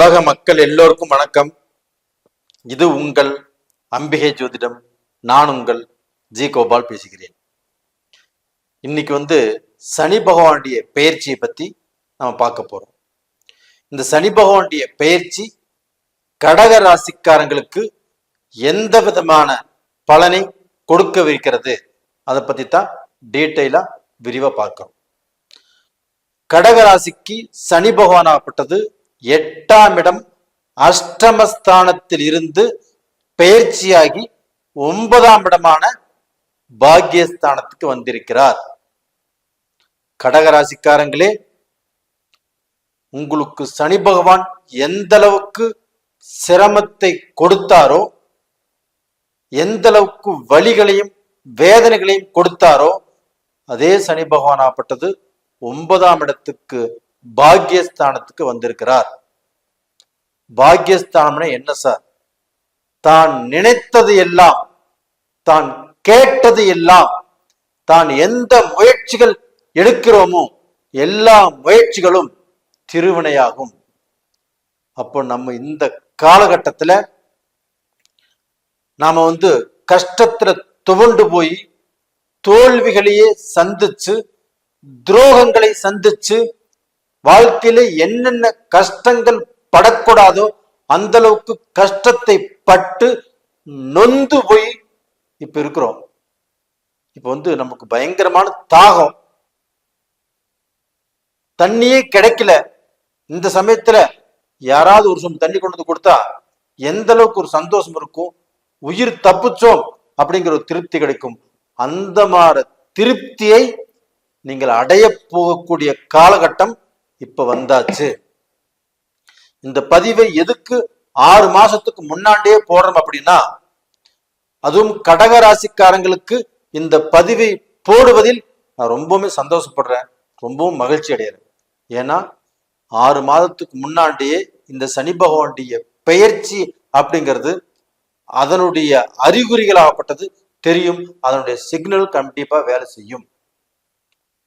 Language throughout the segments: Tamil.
உலக மக்கள் எல்லோருக்கும் வணக்கம். இது உங்கள் அம்பிகை ஜோதிடம். நான் உங்கள் ஜி கோபால் பேசுகிறேன். இன்னைக்கு வந்து சனி பகவானுடைய பெயர்ச்சியை பத்தி நம்ம பார்க்க போறோம். இந்த சனி பகவானுடைய பெயர்ச்சி கடக ராசிக்காரங்களுக்கு எந்த விதமான பலனை கொடுக்கவிருக்கிறது? அதை பத்தி தான் டீட்டெயிலா விரிவா பார்க்கிறோம். கடகராசிக்கு சனி பகவான் ஆகப்பட்டது எட்டாம் இடம் அஷ்டமஸ்தானத்தில் இருந்து பெயர்ச்சியாகி ஒன்பதாம் இடமான பாக்கியஸ்தானத்துக்கு வந்திருக்கிறார். கடகராசிக்காரங்களே உங்களுக்கு சனி பகவான் எந்த அளவுக்கு சிரமத்தை கொடுத்தாரோ எந்த அளவுக்கு வழிகளையும் வேதனைகளையும் கொடுத்தாரோ அதே சனி பகவான் ஆப்பட்டது ஒன்பதாம் இடத்துக்கு பாக்யஸ்தானத்துக்கு வந்திருக்கிறார். பாக்யஸ்தானம்னா என்ன சார் தான் நினைத்தது எல்லாம் தான் கேட்டது எல்லாம் தான் எந்த முயற்சிகள் எடுக்கிறோமோ எல்லா முயற்சிகளும் திருவினையாகும். அப்போ நம்ம இந்த காலகட்டத்துல நாம வந்து கஷ்டத்துல துவண்டு போய் தோல்விகளையே சந்திச்சு துரோகங்களை சந்திச்சு வாழ்க்கையில என்னென்ன கஷ்டங்கள் படக்கூடாதோ அந்த அளவுக்கு கஷ்டத்தை பட்டு நொந்து போய் இப்ப இருக்கிறோம். இப்ப வந்து நமக்கு பயங்கரமான தாகம். தண்ணியே கிடைக்கல. இந்த சமயத்துல யாராவது ஒரு சொம்பு தண்ணி கொண்டு வந்து கொடுத்தா எந்த அளவுக்கு ஒரு சந்தோஷம் இருக்கும்? உயிர் தப்பிச்சோம் அப்படிங்கிற ஒரு திருப்தி கிடைக்கும். அந்த மாதிரி திருப்தியை நீங்கள் அடைய போகக்கூடிய காலகட்டம் இப்ப வந்தாச்சு. இந்த பதிவை எதுக்கு ஆறு மாசத்துக்கு முன்னாடியே போடுறோம் அப்படின்னா அதுவும் கடக ராசிக்காரங்களுக்கு இந்த பதிவை போடுவதில் நான் ரொம்பவுமே சந்தோஷப்படுறேன். ரொம்பவும் மகிழ்ச்சி அடைகிறேன். ஏன்னா ஆறு மாதத்துக்கு முன்னாடியே இந்த சனி பகவானுடைய பெயர்ச்சி அப்படிங்கிறது அதனுடைய அறிகுறிகளாகப்பட்டது தெரியும். அதனுடைய சிக்னல் கண்டிப்பா வேலை செய்யும்.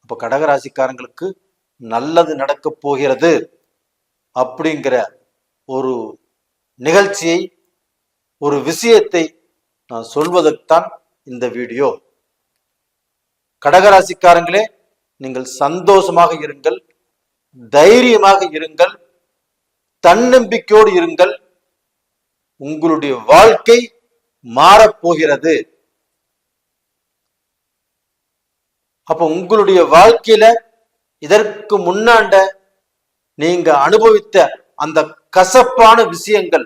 இப்போ கடகராசிக்காரங்களுக்கு நல்லது நடக்க போகிறது அப்படிங்கிற ஒரு நிகழ்ச்சியை ஒரு விஷயத்தை நான் சொல்வதற்குத்தான் இந்த வீடியோ. கடகராசிக்காரங்களே நீங்கள் சந்தோஷமாக இருங்கள் தைரியமாக இருங்கள் தன்னம்பிக்கையோடு இருங்கள். உங்களுடைய வாழ்க்கை மாறப்போகிறது அப்ப உங்களுடைய வாழ்க்கையில இதற்கு முன்னாண்ட நீங்க அனுபவித்த அந்த கசப்பான விஷயங்கள்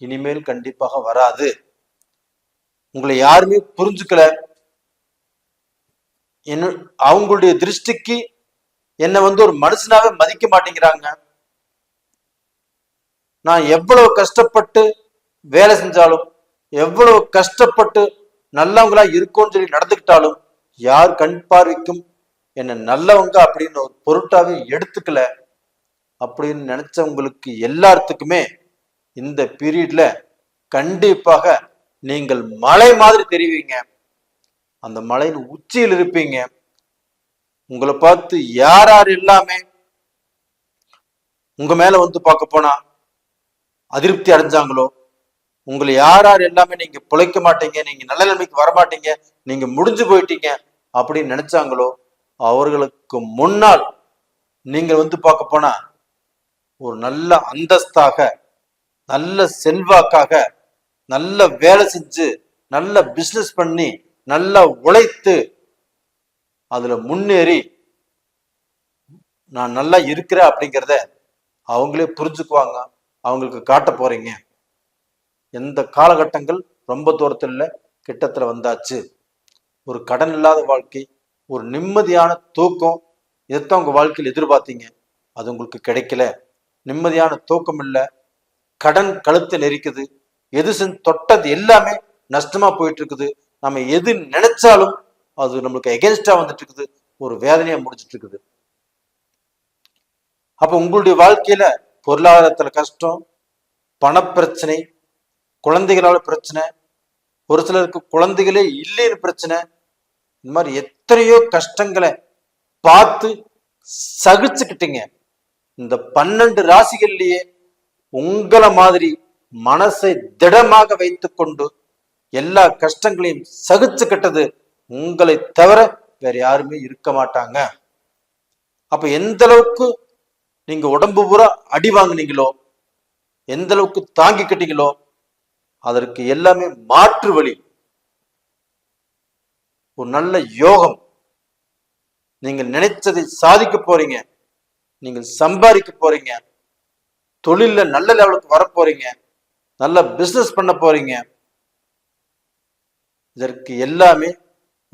இனிமேல் கண்டிப்பாக வராது. உங்களை யாருமே புரிஞ்சுக்கல. என்ன அவங்களுடைய திருஷ்டிக்கு என்னை வந்து ஒரு மனுஷனாவே மதிக்க மாட்டேங்கிறாங்க. நான் எவ்வளவு கஷ்டப்பட்டு வேலை செஞ்சாலும் எவ்வளவு கஷ்டப்பட்டு நல்லவங்களா இருக்கும்னு சொல்லி நடந்துக்கிட்டாலும் யார் கண் பார்வைக்கும் என்னை நல்லவங்க அப்படின்னு ஒரு பொருட்டாவே எடுத்துக்கல அப்படின்னு நினைச்சவங்களுக்கு எல்லாத்துக்குமே இந்த பீரியட்ல கண்டிப்பாக நீங்கள் மலை மாதிரி தெரிவிங்க. அந்த மலையின் உச்சியில் இருப்பீங்க. உங்களை பார்த்து யார் யார் எல்லாமே உங்க மேல வந்து பார்க்க போனா அதிருப்தி அடைஞ்சாங்களோ உங்களை யார் யார் எல்லாமே நீங்க பிழைக்க மாட்டீங்க நீங்க நல்ல நிலைமைக்கு வர மாட்டீங்க நீங்க முடிஞ்சு போயிட்டீங்க அப்படின்னு நினைச்சாங்களோ அவர்களுக்கு முன்னால் நீங்கள் வந்து பார்க்க போனா ஒரு நல்ல அந்தஸ்தாக நல்ல செல்வாக்காக நல்ல வேலை செஞ்சு நல்ல பிசினஸ் பண்ணி நல்லா உழைத்து அதுல முன்னேறி நான் நல்லா இருக்கிறேன் அப்படிங்கிறத அவங்களே புரிஞ்சுக்குவாங்க. அவங்களுக்கு காட்ட போறீங்க. எந்த காலகட்டங்கள் ரொம்ப தூரத்தில் இல்லை கிட்டத்துல வந்தாச்சு. ஒரு கடன் இல்லாத வாழ்க்கை ஒரு நிம்மதியான தூக்கம் இதைத்தான் உங்க வாழ்க்கையில் எதிர்பார்த்தீங்க அது உங்களுக்கு கிடைக்கல. நிம்மதியான தூக்கம் இல்லை. கடன் கழுத்தை நெரிக்குது எது செஞ்சு தொட்டது எல்லாமே நஷ்டமா போயிட்டு இருக்குது நம்ம எது நினைச்சாலும் அது நம்மளுக்கு எகென்ஸ்டாக வந்துட்டு இருக்குது ஒரு வேதனையா முடிச்சிட்டு இருக்குது அப்போ உங்களுடைய வாழ்க்கையில பொருளாதாரத்துல கஷ்டம் பணப்பிரச்சனை குழந்தைகளால பிரச்சனை ஒரு சிலருக்கு குழந்தைகளே இல்லைன்னு பிரச்சனை இந்த மாதிரி எத்தனையோ கஷ்டங்களை பார்த்து சகிச்சுக்கிட்டீங்க. இந்த பன்னெண்டு ராசிகள்லயே உங்களை மாதிரி மனசை திடமாக வைத்துக்கொண்டு எல்லா கஷ்டங்களையும் சகிச்சுக்கிட்டது உங்களை தவிர வேற யாருமே இருக்க மாட்டாங்க. அப்ப எந்த அளவுக்கு நீங்க உடம்பு பூரா அடி வாங்கினீங்களோ எந்த அளவுக்கு தாங்கிக்கிட்டீங்களோ அதற்கு எல்லாமே மாற்று வழி. ஒரு நல்ல யோகம். நீங்கள் நினைச்சதை சாதிக்க போறீங்க. நீங்கள் சம்பாதிக்க போறீங்க. தொழில நல்ல லெவலுக்கு வர போறீங்க. நல்ல பிசினஸ் பண்ண போறீங்க. இதற்கு எல்லாமே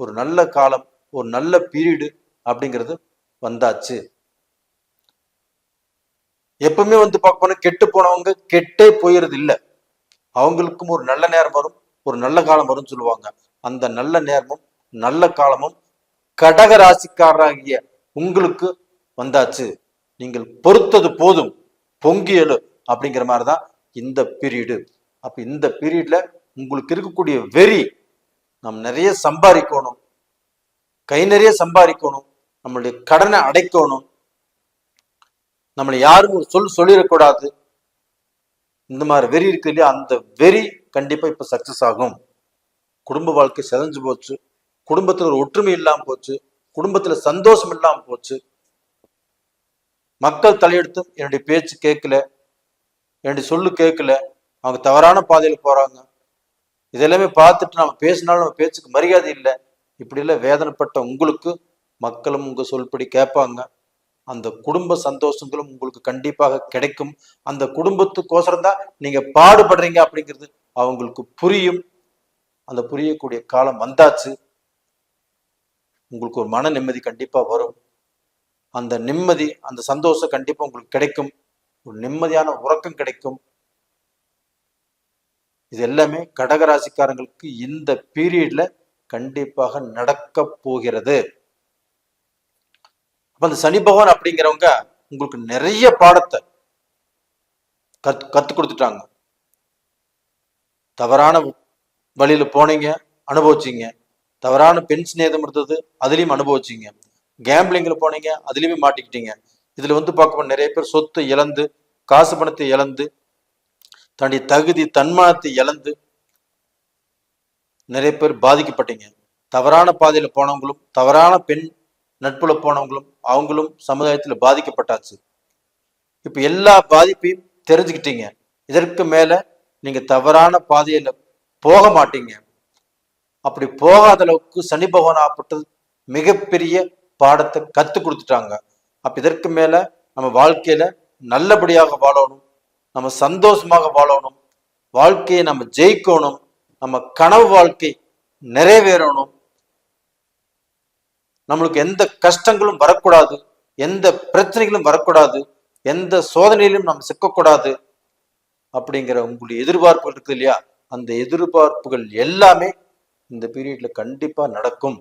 ஒரு நல்ல காலம் ஒரு நல்ல பீரியடு அப்படிங்கிறது வந்தாச்சு. எப்பவுமே வந்து பார்க்க போனா கெட்டு போனவங்க கெட்டே போயிறது இல்ல. அவங்களுக்கும் ஒரு நல்ல நேரம் வரும் ஒரு நல்ல காலம் வரும்னு சொல்லுவாங்க. அந்த நல்ல நேரமும் நல்ல காலமும் கடக ராசிக்காரராகிய உங்களுக்கு வந்தாச்சு. நீங்கள் பொறுத்தது போதும் பொங்கியலு அப்படிங்கிற மாதிரி தான் இந்த பீரியடு. அப்ப இந்த பீரியட்ல உங்களுக்கு இருக்கக்கூடிய வெறி நாம் நிறைய சம்பாதிக்கணும். கை நிறைய சம்பாதிக்கணும். நம்மளுடைய கடனை அடைக்கணும். நம்மளை யாரும் ஒரு சொல் சொல்லிடக்கூடாது. இந்த மாதிரி வெறி இருக்கு இல்லையா? அந்த வெறி கண்டிப்பா இப்ப சக்சஸ் ஆகும். குடும்ப வாழ்க்கை செதஞ்சு போச்சு. குடும்பத்துல ஒரு ஒற்றுமை இல்லாம போச்சு குடும்பத்துல சந்தோஷம் இல்லாம போச்சு. மக்கள் தலையெடுத்து என்னுடைய பேச்சு கேட்கல என்னுடைய சொல்லு கேட்கல. அவங்க தவறான பாதையில போறாங்க. இதெல்லாமே பார்த்துட்டு நம்ம பேசினாலும் நம்ம பேச்சுக்கு மரியாதை இல்லை. இப்படி எல்லாம் வேதனைப்பட்ட உங்களுக்கு மக்களும் உங்க சொல்படி கேட்பாங்க. அந்த குடும்ப சந்தோஷங்களும் உங்களுக்கு கண்டிப்பாக கிடைக்கும். அந்த குடும்பத்துக்கோசரம் தான் நீங்க பாடுபடுறீங்க அப்படிங்கிறது அவங்களுக்கு புரியும். அந்த புரியக்கூடிய காலம் வந்தாச்சு. உங்களுக்கு ஒரு மன நிம்மதி கண்டிப்பா வரும். அந்த நிம்மதி அந்த சந்தோஷம் கண்டிப்பா உங்களுக்கு கிடைக்கும். ஒரு நிம்மதியான உறக்கம் கிடைக்கும். இது எல்லாமே கடகராசிக்காரங்களுக்கு இந்த பீரியட்ல கண்டிப்பாக நடக்க போகிறது. அப்ப அந்த சனி பகவான் அப்படிங்கிறவங்க உங்களுக்கு நிறைய பாடத்தை கத் கத்து கொடுத்துட்டாங்க. தவறான வழியில போனீங்க அனுபவிச்சீங்க. தவறான பெண் சிநேதம் இருந்தது அதுலயும் அனுபவிச்சீங்க. கேம்பிளிங்கில் போனீங்க அதுலயுமே மாட்டிக்கிட்டீங்க. இதுல வந்து பார்க்க நிறைய பேர் சொத்து இழந்து காசு பணத்தை இழந்து தன்னுடைய தகுதி தன்மானத்தை இழந்து நிறைய பேர் பாதிக்கப்பட்டீங்க. தவறான பாதையில போனவங்களும் தவறான பெண் நட்புல போனவங்களும் அவங்களும் சமுதாயத்துல பாதிக்கப்பட்டாச்சு. இப்ப எல்லா பாதிப்பையும் தெரிஞ்சுக்கிட்டீங்க. இதற்கு மேல நீங்க தவறான பாதையில் போக மாட்டீங்க. அப்படி போகாத அளவுக்கு சனி பகவான் ஆப்பட்டது மிகப்பெரிய பாடத்தை கத்து கொடுத்துட்டாங்க. அப்ப இதற்கு மேல நம்ம வாழ்க்கையில நல்லபடியாக வாழணும் நம்ம சந்தோஷமாக வாழணும் வாழ்க்கையை நம்ம ஜெயிக்கணும் நம்ம கனவு வாழ்க்கை நிறைவேறணும். நம்மளுக்கு எந்த கஷ்டங்களும் வரக்கூடாது எந்த பிரச்சனைகளும் வரக்கூடாது எந்த சோதனையிலும் நம்ம சிக்கக்கூடாது அப்படிங்கிற உங்களுடைய எதிர்பார்ப்புகள் இருக்குது இல்லையா? அந்த எதிர்பார்ப்புகள் எல்லாமே இந்த பீரியட்ல கண்டிப்பா நடக்கும்.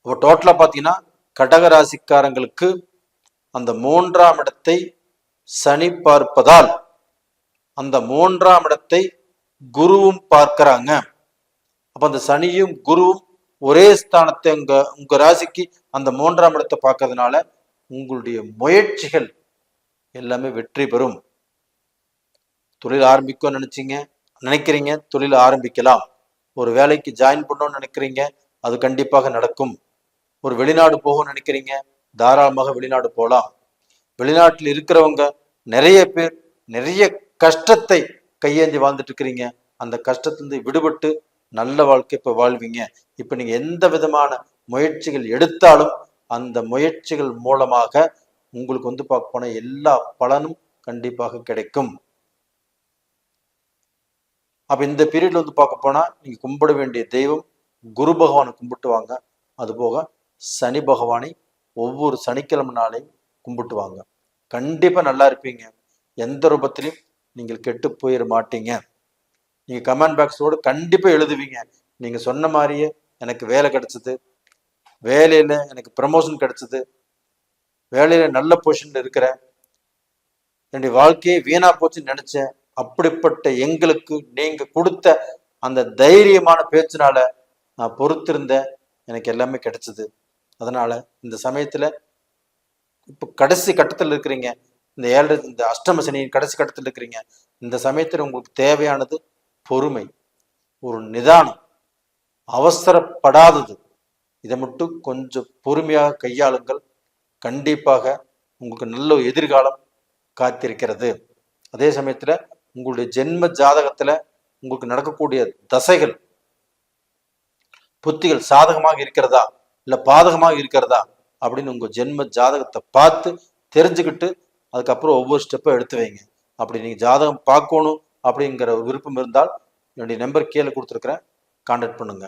இப்போ டோட்டலா பாத்தீங்கன்னா கடக ராசிக்காரங்களுக்கு அந்த மூன்றாம் இடத்தை சனி பார்ப்பதால் அந்த மூன்றாம் இடத்தை குருவும் பார்க்கறாங்க. அப்ப அந்த சனியும் குருவும் ஒரே ஸ்தானத்தை உங்க உங்க ராசிக்கு அந்த மூன்றாம் இடத்தை பார்க்கறதுனால உங்களுடைய முயற்சிகள் எல்லாமே வெற்றி பெறும். தொழில் ஆரம்பிக்கும் நினைச்சீங்க. நினைக்கிறீங்க? தொழில் ஆரம்பிக்கலாம். ஒரு வேலைக்கு ஜாயின் பண்ணணும்னு நினைக்கிறீங்க? அது கண்டிப்பாக நடக்கும். ஒரு வெளிநாடு போகணும்னு நினைக்கிறீங்க? தாராளமாக வெளிநாடு போகலாம் வெளிநாட்டில் இருக்கிறவங்க நிறைய பேர் நிறைய கஷ்டத்தை கையேந்தி வாழ்ந்துட்டு இருக்கிறீங்க. அந்த கஷ்டத்திலிருந்து விடுபட்டு நல்ல வாழ்க்கை இப்போ வாழ்வீங்க. இப்போ நீங்கள் எந்த விதமான முயற்சிகள் எடுத்தாலும் அந்த முயற்சிகள் மூலமாக உங்களுக்கு வந்து பார்க்க போன எல்லா பலனும் கண்டிப்பாக கிடைக்கும். அப்ப இந்த பீரியட்ல வந்து பார்க்க போனா நீங்க கும்பிட வேண்டிய தெய்வம் குரு பகவானை கும்பிட்டு வாங்க அது போக சனி பகவானை ஒவ்வொரு சனிக்கிழமை நாளையும் கும்பிட்டு வாங்க கண்டிப்பா நல்லா இருப்பீங்க. எந்த ரூபத்திலையும் நீங்கள் கெட்டு போயிட மாட்டீங்க. நீங்க கமெண்ட் பாக்ஸோடு கண்டிப்பா எழுதுவீங்க. நீங்க சொன்ன மாதிரியே எனக்கு வேலை கிடைச்சது. வேலையில எனக்கு ப்ரமோஷன் கிடைச்சது. வேலையில நல்ல பொசிஷன்ல இருக்கிறேன். என்னுடைய வாழ்க்கையை வீணா போச்சுன்னு நினைச்சேன். அப்படிப்பட்ட எங்களுக்கு நீங்க கொடுத்த அந்த தைரியமான பேச்சினால நான் பொறுத்திருந்தேன் எனக்கு எல்லாமே கிடைச்சது. அதனால இந்த சமயத்துல இப்ப கடைசி கட்டத்தில் இருக்கிறீங்க. இந்த ஏழு இந்த அஷ்டம சனியின் கடைசி கட்டத்தில் இருக்கிறீங்க. இந்த சமயத்தில் உங்களுக்கு தேவையானது பொறுமை ஒரு நிதானம் அவசரப்படாதது. இதை மட்டும் கொஞ்சம் பொறுமையாக கையாளுங்கள். கண்டிப்பாக உங்களுக்கு நல்ல எதிர்காலம் காத்திருக்கிறது. அதே சமயத்தில் உங்களுடைய ஜென்ம ஜாதகத்தில் உங்களுக்கு நடக்கக்கூடிய தசைகள் புத்திகள் சாதகமாக இருக்கிறதா? இல்லை பாதகமாக இருக்கிறதா? அப்படின்னு உங்க ஜென்ம ஜாதகத்தை பார்த்து தெரிஞ்சுக்கிட்டு அதுக்கப்புறம் ஒவ்வொரு ஸ்டெப்பும் எடுத்து வைங்க. அப்படி நீங்க ஜாதகம் பார்க்கணும் அப்படிங்கிற ஒரு விருப்பம் இருந்தால் என்னுடைய நம்பர் கீழே கொடுத்துருக்குறேன். கான்டாக்ட் பண்ணுங்க.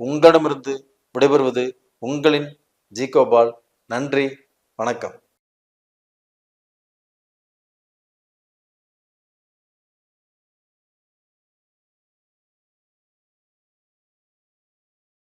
உங்களிடமிருந்து விடைபெறுவது உங்களின் ஜி கோபால் நன்றி. வணக்கம்.